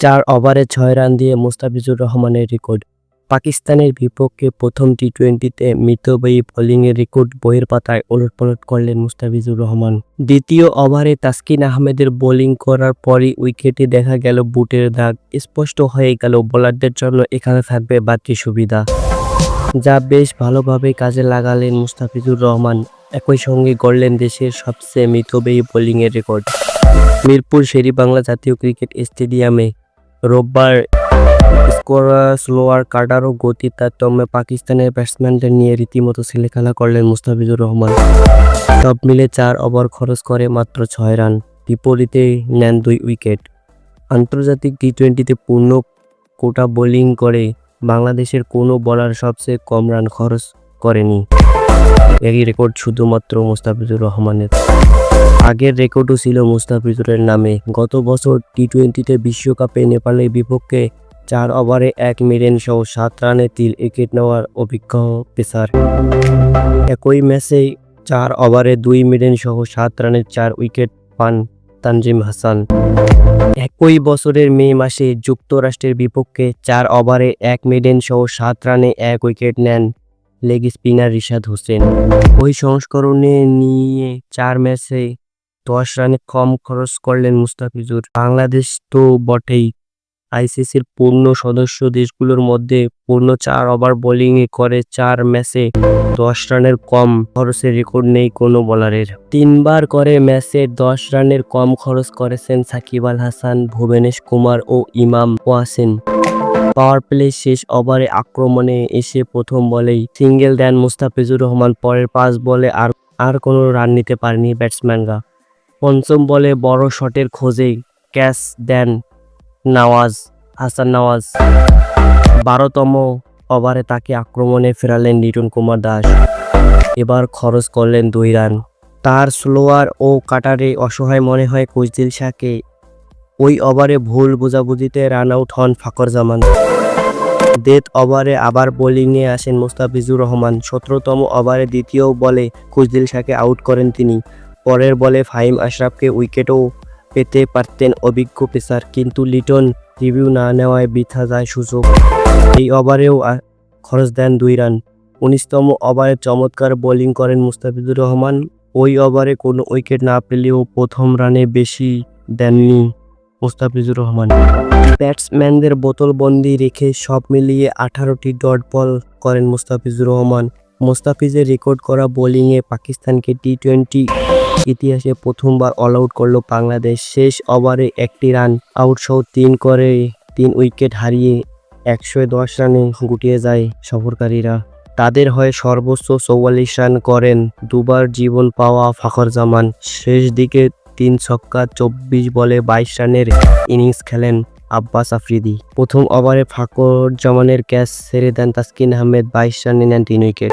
চার ওভারে ছয় রান দিয়ে মুস্তাফিজুর রহমানের রেকর্ড। পাকিস্তানের বিপক্ষে প্রথম টি টোয়েন্টিতে মিতব্যয়ী বোলিংয়ের রেকর্ড বইয়ের পাতায় ওলটপালট করলেন মুস্তাফিজুর রহমান। দ্বিতীয় ওভারে তাসকিন আহমেদের বোলিং করার পরই উইকেটে দেখা গেল বুটের দাগ। স্পষ্ট হয়ে গেল বোলারদের জন্য এখানে থাকবে বাড়তি সুবিধা। যা বেশ ভালোভাবে কাজে লাগালেন মুস্তাফিজুর রহমান। একই সঙ্গে গড়লেন দেশের সবচেয়ে মিতব্যয়ী বোলিংয়ের রেকর্ড। মিরপুর শেরি বাংলা জাতীয় ক্রিকেট স্টেডিয়ামে রোববার স্কোরার স্লোয়ার কাটারও গতি তারতম্যে পাকিস্তানের ব্যাটসম্যানদের নিয়ে রীতিমতো ছেলেখেলা করলেন মুস্তাফিজুর রহমান। সব মিলে চার ওভার খরচ করে মাত্র ছয় রান, বিপরীতে নেন দুই উইকেট। আন্তর্জাতিক টি টোয়েন্টিতে পূর্ণ কোটা বোলিং করে বাংলাদেশের কোনো বলার সবচেয়ে কম রান খরচ করেনি। এই রেকর্ড শুধুমাত্র মুস্তাফিজুর রহমানের। আগের রেকর্ডও ছিল মুস্তাফিজুরের নামে। গত বছর টি টোয়েন্টিতে বিশ্বকাপে নেপালের বিপক্ষে চার ওভারে এক মিডেন সহ সাত রানে তিন উইকেট নেওয়ার অভিজ্ঞ পেসার। একই ম্যাচে চার ওভারে দুই মিডেন সহ সাত রানে চার উইকেট পান তানজিম হাসান। একই বছরের মে মাসে যুক্তরাষ্ট্রের বিপক্ষে চার ওভারে এক মিডেন সহ সাত রানে এক উইকেট নেন লেগ স্পিনার রিশাদ হোসেন। ওই সংস্করণে নিয়ে চার ম্যাচে দশ রানে কম খরচ করলেন মুস্তাফিজুর। বাংলাদেশ তো বটেই। আইসিসির পূর্ণ সদস্য দেশগুলোর মধ্যে পূর্ণ চার ওভার বোলিংয়ে করে চার ম্যাচে দশ রানের কম খরচের রেকর্ড নেই কোনো বোলারের। তিনবার করে ম্যাচে দশ রানের কম খরচ করেছেন সাকিব আল হাসান, ভুবনেশ কুমার ও ইমাম ওয়াসিন পাওয়ার প্লে শেষ ওভারে আক্রমণে এসে প্রথম বলেই সিঙ্গেল দেন মুস্তাফিজুর রহমান, পরের পাঁচ বলে আর আর কোনো রান নিতে পারেনি ব্যাটসম্যানরা। পঞ্চম বলে বড় শটের খোঁজে ক্যাচ দেন নওয়াজ, হাসান নওয়াজ। বারোতম ওভারে তাকে আক্রমণে ফেরালেন লিটন কুমার দাস। এবার খরচ করলেন দুই রান। তার স্লোয়ার ও কাটারে অসহায় মনে হয় কুজদিল শাহকে ওই ওভারে ভুল বোঝাবুঝিতে রান আউট হন ফাকর জামান ডেথ ওভারে আবার বোলিংয়ে আসেন মুস্তাফিজুর রহমান। সতেরোতম ওভারে দ্বিতীয় বলে কুজদিল শাহকে আউট করেন তিনি। পরের বলে ফাহিম আশরাফকে উইকেটও পেতে পারতেন অভিজ্ঞ পেসার, কিন্তু লিটন রিভিউ না নেওয়ায় বৃথা যায় সুযোগ। এই ওভারেও খরচ দেন দুই রান। উনিশতম ওভারে চমৎকার বোলিং করেন মুস্তাফিজুর রহমান। ওই ওভারে কোনো উইকেট না পেলেও প্রথম রানে বেশি দেননি। মুস্তাফিজুর রহমান। ব্যাটসম্যানদের বোতলবন্দি রেখে সব মিলিয়ে আঠারোটি ডট বল করেন মুস্তাফিজুর রহমান। মুস্তাফিজের রেকর্ড করা বোলিংয়ে পাকিস্তানকে টি টোয়েন্টি ইতিহাসে প্রথমবার অল আউট করল বাংলাদেশ। শেষ ওভারে একটি রান, আউট সহ তিন করে তিন উইকেট হারিয়ে একশো দশ রানে গুটিয়ে যায় সফরকারীরা। তাদের হয়ে সর্বোচ্চ চৌয়াল্লিশ রান করেন দুবার জীবন পাওয়া ফাখর জামান শেষ দিকে তিন ছক্কা, চব্বিশ বলে বাইশ রানের ইনিংস খেলেন আব্বাস আফ্রিদি। প্রথম ওভারে ফাকর জামানের ক্যাচ ছেড়ে দেন তাসকিন আহমেদ, বাইশ রানে নেন তিন উইকেট।